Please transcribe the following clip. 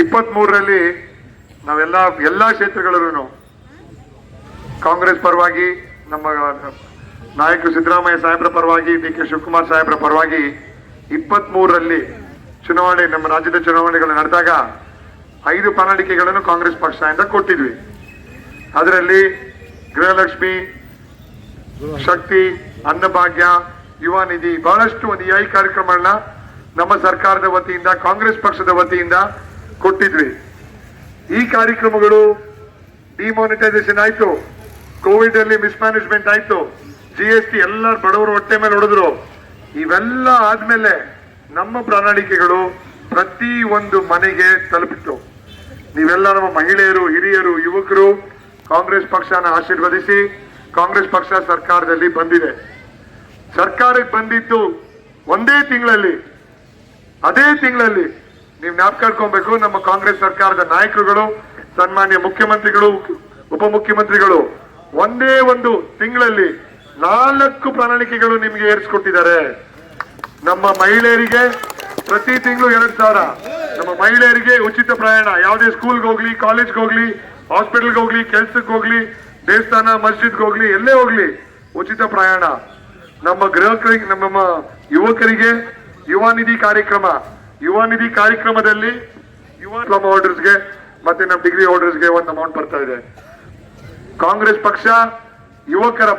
ಇಪ್ಪತ್ತ್ ಮೂರರಲ್ಲಿ ನಾವೆಲ್ಲ ಎಲ್ಲಾ ಕ್ಷೇತ್ರಗಳಲ್ಲೂ ಕಾಂಗ್ರೆಸ್ ಪರವಾಗಿ, ನಮ್ಮ ನಾಯಕರು ಸಿದ್ದರಾಮಯ್ಯ ಸಾಹೇಬ್ರ ಪರವಾಗಿ ಡಿ ಕೆ ಶಿವಕುಮಾರ್ ಸಾಹೇಬ್ರ ಪರವಾಗಿ ಇಪ್ಪತ್ತ್ ಮೂರರಲ್ಲಿ ಚುನಾವಣೆ, ನಮ್ಮ ರಾಜ್ಯದ ಚುನಾವಣೆಗಳು ನಡೆದಾಗ ಐದು ಪ್ರಣಾಳಿಕೆಗಳನ್ನು ಕಾಂಗ್ರೆಸ್ ಪಕ್ಷದಿಂದ ಕೊಟ್ಟಿದ್ವಿ. ಅದರಲ್ಲಿ ಗೃಹಲಕ್ಷ್ಮಿ, ಶಕ್ತಿ, ಅನ್ನಭಾಗ್ಯ, ಯುವ ನಿಧಿ, ಬಹಳಷ್ಟು ಒಂದು ಈ ಕಾರ್ಯಕ್ರಮಗಳನ್ನ ನಮ್ಮ ಸರ್ಕಾರದ ವತಿಯಿಂದ, ಕಾಂಗ್ರೆಸ್ ಪಕ್ಷದ ವತಿಯಿಂದ ಕೊಟ್ಟಿದ್ವಿ. ಈ ಕಾರ್ಯಕ್ರಮಗಳು ಡಿಮಾನಿಟೈಸೇಷನ್ ಆಯ್ತು. ಕೋವಿಡ್ ಅಲ್ಲಿ ಮಿಸ್ಮ್ಯಾನೇಜ್ಮೆಂಟ್ ಆಯ್ತು. ಜಿ ಎಸ್ ಟಿ ಎಲ್ಲ ಬಡವರು ಹೊಟ್ಟೆ ಮೇಲೆ ಹೊಡೆದ್ರು. ಇವೆಲ್ಲ ಆದ್ಮೇಲೆ ನಮ್ಮ ಪ್ರಣಾಳಿಕೆಗಳು ಪ್ರತಿ ಒಂದು ಮನೆಗೆ ತಲುಪಿತ್ತು. ನೀವೆಲ್ಲ ನಮ್ಮ ಮಹಿಳೆಯರು, ಹಿರಿಯರು, ಯುವಕರು ಕಾಂಗ್ರೆಸ್ ಪಕ್ಷನ ಆಶೀರ್ವದಿಸಿ ಕಾಂಗ್ರೆಸ್ ಪಕ್ಷ ಸರ್ಕಾರದಲ್ಲಿ ಬಂದಿದೆ. ಸರ್ಕಾರಕ್ಕೆ ಬಂದಿದ್ದು ಒಂದೇ ತಿಂಗಳಲ್ಲಿ, ಅದೇ ತಿಂಗಳಲ್ಲಿ ನೀವು ಜ್ಞಾಪಕಾಡ್ಕೊಬೇಕು ನಮ್ಮ ಕಾಂಗ್ರೆಸ್ ಸರ್ಕಾರದ ನಾಯಕರುಗಳು, ಸನ್ಮಾನ್ಯ ಮುಖ್ಯಮಂತ್ರಿಗಳು, ಉಪಮುಖ್ಯಮಂತ್ರಿಗಳು, ಒಂದೇ ಒಂದು ತಿಂಗಳಲ್ಲಿ ನಾಲ್ಕು ಪ್ರಣಾಳಿಕೆಗಳು ನಿಮಗೆ ಏರ್ಸ್ಕೊಟ್ಟಿದ್ದಾರೆ. ನಮ್ಮ ಮಹಿಳೆಯರಿಗೆ ಪ್ರತಿ ತಿಂಗಳು ಎರಡ್ ಸಾವಿರ. ನಮ್ಮ ಮಹಿಳೆಯರಿಗೆ ಉಚಿತ ಪ್ರಯಾಣ. ಯಾವುದೇ ಸ್ಕೂಲ್ಗೆ ಹೋಗ್ಲಿ ಕಾಲೇಜ್ಗೆ ಹೋಗ್ಲಿ ಹಾಸ್ಪಿಟಲ್ಗೆ ಹೋಗ್ಲಿ ಕೆಲ್ಸಕ್ಕೆ ಹೋಗ್ಲಿ, ದೇವಸ್ಥಾನ, ಮಸ್ಜಿದ್ಗೆ ಹೋಗ್ಲಿ, ಎಲ್ಲೇ ಹೋಗ್ಲಿ ಉಚಿತ ಪ್ರಯಾಣ. ನಮ್ಮ ಗೃಹಕರಿಗೆ ನಮ್ಮ ಯುವಕರಿಗೆ ಯುವ ನಿಧಿ ಕಾರ್ಯಕ್ರಮ. ಯುವ ನಿಧಿ ಕಾರ್ಯಕ್ರಮದಲ್ಲಿ ಯುವ ಡಿಪ್ಲೊಮಾ ಹೋಲ್ಡರ್ಸ್ಗೆ ಮತ್ತೆ ನಮ್ಮ ಡಿಗ್ರಿ ಹೋಲ್ಡರ್ಸ್ಗೆ ಒಂದು ಅಮೌಂಟ್ ಬರ್ತಾ ಇದೆ. ಕಾಂಗ್ರೆಸ್ ಪಕ್ಷ ಯುವಕರ